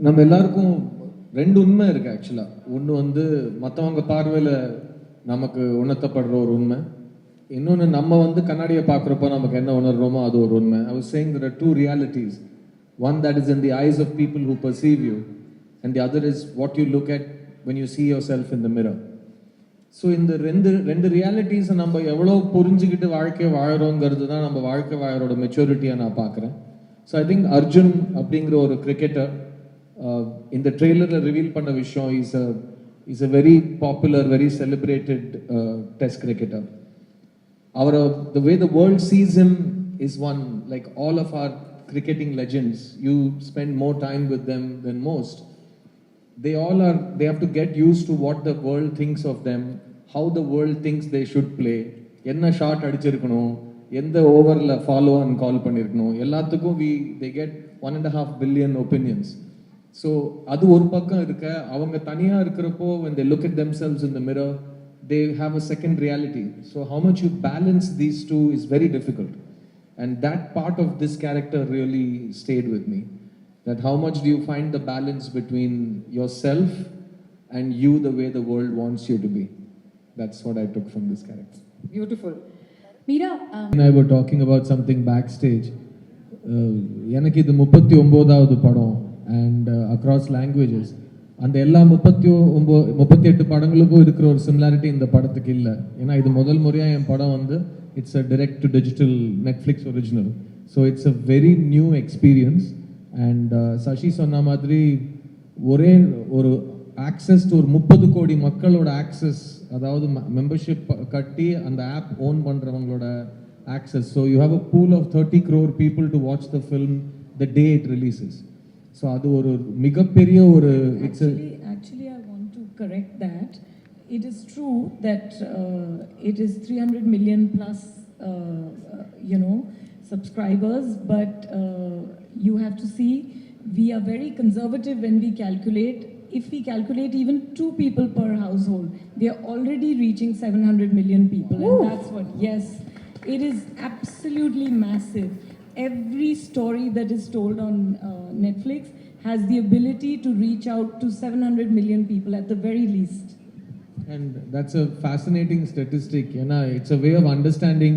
நம்ம எல்லாருக்கும் ரெண்டு உண்மை இருக்கு ஆக்சுவலா ஒன்று வந்து மற்றவங்க பார்வையில் நமக்கு உணர்த்தப்படுற ஒரு உண்மை. இன்னொன்று நம்ம வந்து கண்ணாடியை பார்க்குறப்போ நமக்கு என்ன உணர்றோமோ அது ஒரு உண்மை. I was saying there two realities one that is in the eyes of people who perceive you and the other is what you look at when you you yourself in the mirror so இந்த ரெண்டு ரெண்டு ரியாலிட்டிஸை நம்ம எவ்வளோ புரிஞ்சுக்கிட்டு வாழ்க்கையை வாழறோங்கிறது தான் நம்ம வாழ்க்கை வாழறோட மெச்சூரிட்டியாக நான் பார்க்குறேன். ஸோ ஐ திங்க் அர்ஜுன் அப்படிங்கிற ஒரு கிரிக்கெட்டர் இந்த ட்ரெய்லரில் ரிவீல் பண்ண விஷயம் is a is a very popular very celebrated test cricketer our the way the world sees him is one like all of our cricketing legends you spend more time with them than most they all are they have to get used to what the world thinks of them how the world thinks they should play என்ன shot அடிச்சிருக்கணும் எந்த ஓவரில் follow and call பண்ணியிருக்கணும் எல்லாத்துக்கும் we they get one and half billion opinions so அது ஒரு பக்கம் இருக்க அவங்க தனியாக இருக்கிறப்போ when they look at themselves in the mirror they have a second reality so how much you balance these two is very difficult and that part of this character really stayed with me that how much do you find the balance between yourself and you the way the world wants you to be that's what i took from this character beautiful Meera um, and I were talking about something backstage. Uh, எனக்கு இது முப்பத்தி ஒம்போதாவது படம் and across languages அந்த எல்லா முப்பத்தி ஒம்போ முப்பத்தி எட்டு படங்களுக்கும் இருக்கிற ஒரு சிமிலாரிட்டி இந்த படத்துக்கு இல்லை. ஏன்னா இது முதல் முறையாக என் படம் வந்து it's a direct to digital Netflix original so it's a very new experience and Sasi சொன்ன மாதிரி ஒரே ஒரு ஆக்சஸ் ஒரு முப்பது கோடி மக்களோட ஆக்சஸ் அதாவது மெம்பர்ஷிப் கட்டி அந்த app own பண்ணுறவங்களோட access so you have a pool of thirty crore people to watch the film the day it releases so அது ஒரு மிகப்பெரிய ஒரு it's Actually, actually, I want to correct that. It is true that uh, it is 300 million plus, uh, uh, you know, subscribers, but uh, you have to see we are very conservative when we calculate. If we calculate even two people per household, we are already reaching 700 million people, and that's what. Yes, it is absolutely massive. Every story that is told on uh, Netflix has the ability to reach out to 700 million people at the very least. And that's a fascinating statistic ஏன்னா it's a way of understanding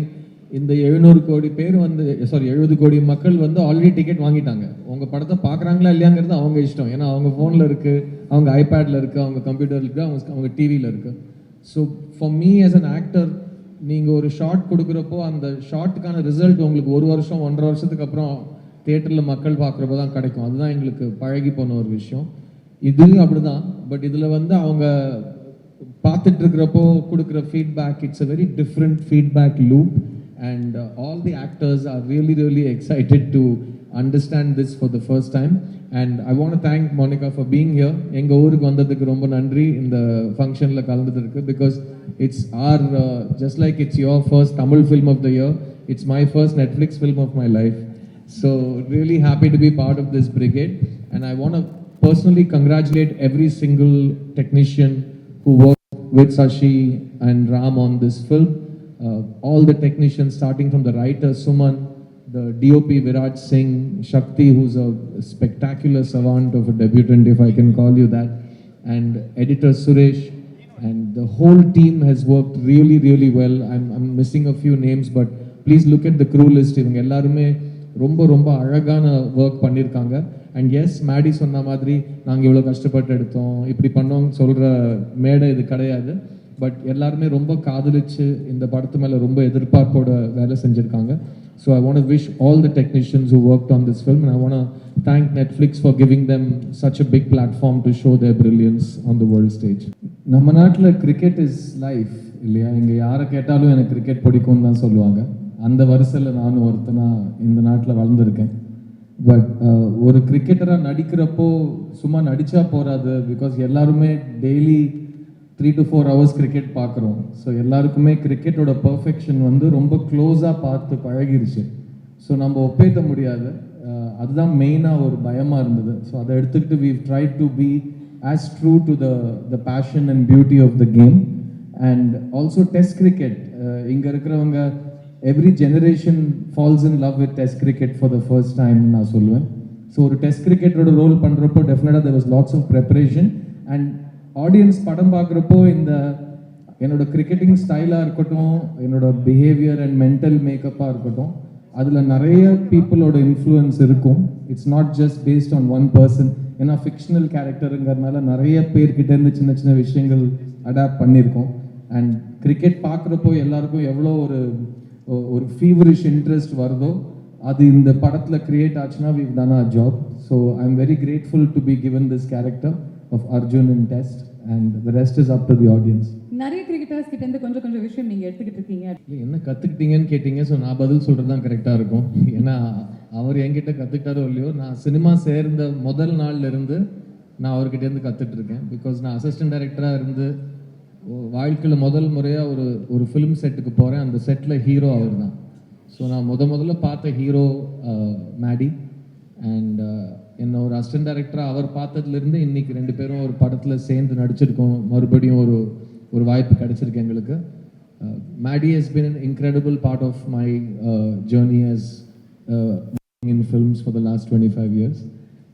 இந்த எழுநூறு கோடி பேர் வந்து sorry எழுபது கோடி மக்கள் வந்து ஆல்ரெடி டிக்கெட் வாங்கிட்டாங்க. உங்க படத்தை பார்க்குறாங்களா இல்லையாங்கிறது அவங்க இஷ்டம். ஏன்னா அவங்க ஃபோனில் இருக்கு அவங்க ஐபேடில் இருக்கு அவங்க கம்ப்யூட்டர்ல இருக்கு அவங்க அவங்க டிவியில் இருக்கு. So for me as an actor நீங்கள் ஒரு ஷார்ட் கொடுக்குறப்போ அந்த ஷார்ட்டுக்கான ரிசல்ட் உங்களுக்கு ஒரு வருஷம் ஒன்றரை வருஷத்துக்கு அப்புறம் தேட்டரில் மக்கள் பார்க்குறப்போ தான் கிடைக்கும். அதுதான் எங்களுக்கு பழகி போன ஒரு விஷயம். இது அப்படிதான். பட் இதில் வந்து அவங்க பார்த்துட்டு இருக்கிறப்போ கொடுக்குற feedback it's a very different feedback loop and all the actors are really really excited to Understand this for the first time and I want thank Monica for being here எங்கள் ஊருக்கு வந்ததுக்கு ரொம்ப நன்றி இந்த ஃபங்க்ஷனில் கலந்ததுக்கு because it's are just like it's your first Tamil film of the year it's my first Netflix film of my life So really happy to be part of this brigade, and I want to personally congratulate every single technician who worked with Sashi and Ram on this film. Uh, all the technicians, starting from the writer Suman, the DOP Viraj Singh, Shakti, who's a spectacular savant of a debutant, if I can call you that, and editor Suresh, and the whole team has worked really, really well. I'm, I'm missing a few names, but please look at the crew list. இவங்க எல்லாருமே ரொம்ப ரொம்ப அழகான work பண்ணியிருக்காங்க and S Maddy சொன்ன மாதிரி நாங்கள் இவ்வளோ கஷ்டப்பட்டு எடுத்தோம் இப்படி பண்ணோம் சொல்கிற மேடை இது கிடையாது பட் எல்லாருமே ரொம்ப காதலிச்சு இந்த படத்து மேலே ரொம்ப எதிர்பார்ப்போட வேலை செஞ்சுருக்காங்க so wish all wish all the technicians on work on and film I to thank Netflix for giving them such a big platform to show their brilliance on the world stage நம்ம நாட்டில் cricket is life இல்லையா? இங்கே யாரை கேட்டாலும் எனக்கு cricket பிடிக்கும்னு தான் சொல்லுவாங்க. அந்த வரிசையில் நானும் ஒருத்தனா இந்த நாட்டில் வளர்ந்துருக்கேன். பட் ஒரு கிரிக்கெட்டராக நடிக்கிறப்போ சும்மா நடித்தா போகாது பிகாஸ் எல்லாருமே daily three to four hours cricket பார்க்குறோம். ஸோ எல்லாருக்குமே கிரிக்கெட்டோட பர்ஃபெக்ஷன் வந்து ரொம்ப க்ளோஸாக பார்த்து பழகிருச்சு. ஸோ நம்ம ஒப்பேத்த முடியாது. அதுதான் மெயினாக ஒரு பயமாக இருந்தது. ஸோ அதை எடுத்துக்கிட்டு we try to be as true to the the passion and beauty of the game and also test cricket இங்கே இருக்கிறவங்க every generation falls in love with test cricket for the first time நான் சொல்லுவேன். So ஒரு test கிரிக்கெட்டோட role பண்ணுறப்போ டெஃபினட்டாக there was lots of preparation and audience படம் பார்க்குறப்போ இந்த என்னோட கிரிக்கெட்டிங் ஸ்டைலாக இருக்கட்டும் என்னோட பிஹேவியர் அண்ட் மென்டல் மேக்கப்பாக இருக்கட்டும் அதில் நிறைய பீப்புளோட இன்ஃப்ளூயன்ஸ் இருக்கும். It's not just based on one person ஏன்னா ஃபிக்ஷனல் கேரக்டருங்கிறதுனால நிறைய பேர்கிட்ட இருந்து சின்ன சின்ன விஷயங்கள் அடாப்ட் பண்ணியிருக்கோம். அண்ட் கிரிக்கெட் பார்க்குறப்போ எல்லாருக்கும் எவ்வளோ ஒரு ஒரு ஃபீவரிஷ் இன்ட்ரெஸ்ட் வருதோ அது இந்த படத்தில் கிரியேட் ஆச்சுன்னா we done job so I am very grateful to be given this character of Arjun in test and the rest is up to the audience. நிறைய கிரிக்கெட்டர்ஸ் கிட்ட இருந்து கொஞ்சம் கொஞ்சம் விஷயம் நீங்க எடுத்துக்கிட்டு இருக்கீங்க. என்ன கற்றுக்கிட்டீங்கன்னு கேட்டீங்க ஸோ நான் பதில் சொல்கிறது தான் கரெக்டாக இருக்கும். ஏன்னா அவர் என்கிட்ட கற்றுக்கிட்டாரோ இல்லையோ நான் சினிமா சேர்ந்த முதல் நாள்ல இருந்து நான் அவர்கிட்ட இருந்து கற்றுட்டு இருக்கேன். பிகாஸ் நான் அசிஸ்டன்ட் டைரக்டராக இருந்து வாழ்க்கையில் முதல் முறையாக ஒரு ஒரு ஃபிலிம் செட்டுக்கு போகிறேன் அந்த செட்டில் ஹீரோ அவர் தான் ஸோ நான் முத முதல்ல பார்த்த ஹீரோ மேடி அண்ட் uh, என்ன ஒரு அசிஸ்டன்ட் டைரக்டராக அவர் பார்த்ததுலேருந்து இன்னைக்கு ரெண்டு பேரும் ஒரு படத்தில் சேர்ந்து நடிச்சிருக்கோம். மறுபடியும் ஒரு ஒரு வாய்ப்பு கிடைச்சிருக்கு எங்களுக்கு. Maddy has been been part of my of my in journey as uh, in films for the last 25 years.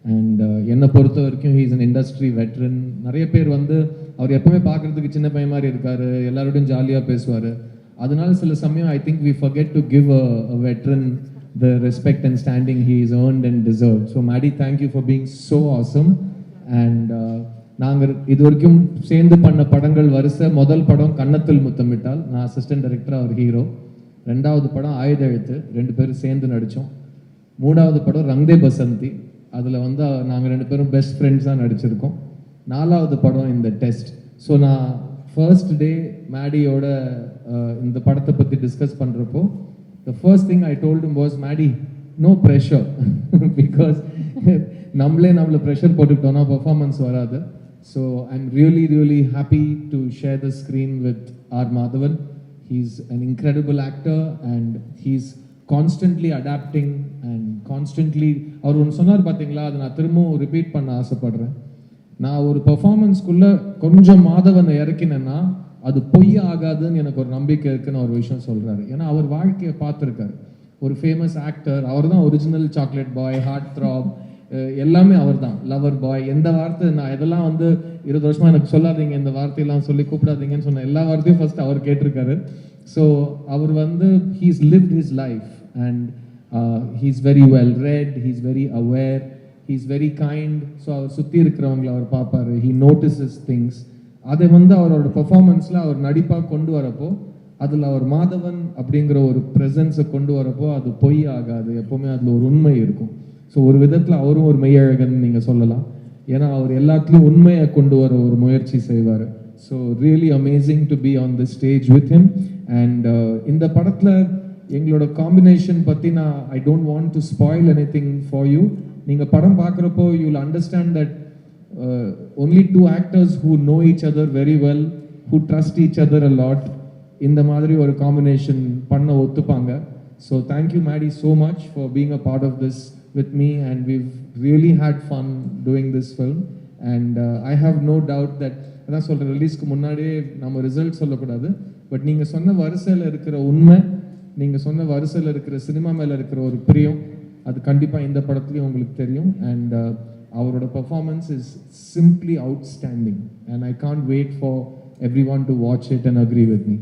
And uh, என்னை பொறுத்த வரைக்கும் ஹீஸ் அன் இண்டஸ்ட்ரி வெட்ரன் நிறைய பேர் வந்து அவர் எப்பவுமே பார்க்கறதுக்கு சின்ன பையன் மாதிரி இருக்காரு. எல்லாரோடையும் ஜாலியாக பேசுவார். அதனால சில சமயம் I think we forget to give a veteran the respect and standing he earned and and deserve so Maddy you for being so awesome. And uh, நாங்கள் இது வரைக்கும் சேர்ந்து பண்ண படங்கள் வரிசை. முதல் படம் கன்னத்தில் முத்தமிட்டால். நான் அசிஸ்டன்ட் டைரக்டர் அவர் ஹீரோ ரெண்டாவது படம் ஆயுத எழுத்து ரெண்டு பேரும் சேர்ந்து நடித்தோம் மூணாவது படம் ரங்தே பசந்தி. அதில் வந்து நாங்கள் ரெண்டு பேரும் பெஸ்ட் ஃப்ரெண்ட்ஸாக நடிச்சிருக்கோம். நாலாவது படம் இந்த டெஸ்ட் ஸோ நான் ஃபர்ஸ்ட் டே மேடியோட இந்த படத்தை பற்றி டிஸ்கஸ் பண்ணுறப்போ the first thing I டோல்டும் was Maddy no pressure because நம்மளே நம்மள ப்ரெஷர் போட்டுக்கிட்டோம்னா பர்ஃபார்மன்ஸ் வராது. So I am really really happy to share the screen with R Madhavan he's an incredible actor and he's constantly adapting and constantly அவர் ஒன்று சொன்னார் பார்த்தீங்களா அதை நான் திரும்பவும் ரிப்பீட் பண்ண ஆசைப்படுறேன். நான் ஒரு பெர்ஃபார்மன்ஸ்க்குள்ள கொஞ்சம் மாதவனை இறக்கினேன்னா அது பொய் ஆகாதுன்னு எனக்கு ஒரு நம்பிக்கை இருக்குன்னு ஒரு விஷயம் சொல்கிறாரு ஏன்னா அவர் வாழ்க்கையை பார்த்துருக்காரு. ஒரு ஃபேமஸ் ஆக்டர் அவர் தான் original chocolate boy heart throb எல்லாமே அவர் தான் லவர் பாய் எந்த வார்த்தை நான் இதெல்லாம் வந்து இருபது வருஷமா எனக்கு சொல்லாதீங்க இந்த வார்த்தையெல்லாம் சொல்லி கூப்பிடாதீங்கன்னு சொன்ன எல்லா வார்த்தையும் ஃபர்ஸ்ட் அவர் கேட்டிருக்காரு. ஸோ அவர் வந்து he's live his life and he's very well read he's very aware he's very kind so அவர் சுற்றி இருக்கிறவங்களை அவர் பார்ப்பாரு. ஹீ நோட்டிசஸ் திங்ஸ் அதை வந்து அவரோட பெர்ஃபார்மன்ஸில் அவர் நடிப்பாக கொண்டு வரப்போ அதில் அவர் மாதவன் அப்படிங்கிற ஒரு ப்ரெசன்ஸை கொண்டு வரப்போ அது பொய் ஆகாது. எப்போவுமே அதில் ஒரு உண்மை இருக்கும். ஸோ ஒரு விதத்தில் அவரும் ஒரு மெய்யழகன் நீங்கள் சொல்லலாம். ஏன்னா அவர் எல்லாத்துலேயும் உண்மையை கொண்டு வர ஒரு முயற்சி செய்வார். So really amazing to be on the stage with him and இந்த படத்தில் எங்களோட காம்பினேஷன் பற்றி நான் I don't want to spoil anything for you நீங்கள் படம் பார்க்குறப்போ you will understand that only two actors who know each other very well who trust each other a lot. இந்த மாதிரி ஒரு காம்பினேஷன் பண்ண ஒத்துப்பாங்க. So thank you Maddy so much for being a part of this with me and we've really had fun doing this film and I have no doubt that அதான் சொல்கிறேன் ரிலீஸ்க்கு முன்னாடியே நம்ம result சொல்லக்கூடாது. பட் நீங்கள் சொன்ன வரிசையில் இருக்கிற உண்மை நீங்கள் சொன்ன வரிசையில் இருக்கிற சினிமா மேலே இருக்கிற ஒரு பிரியம் அது கண்டிப்பாக இந்த படத்துலையும் உங்களுக்கு தெரியும். அண்ட் அவரோட performance is simply outstanding and I can't wait for everyone to watch it and agree with me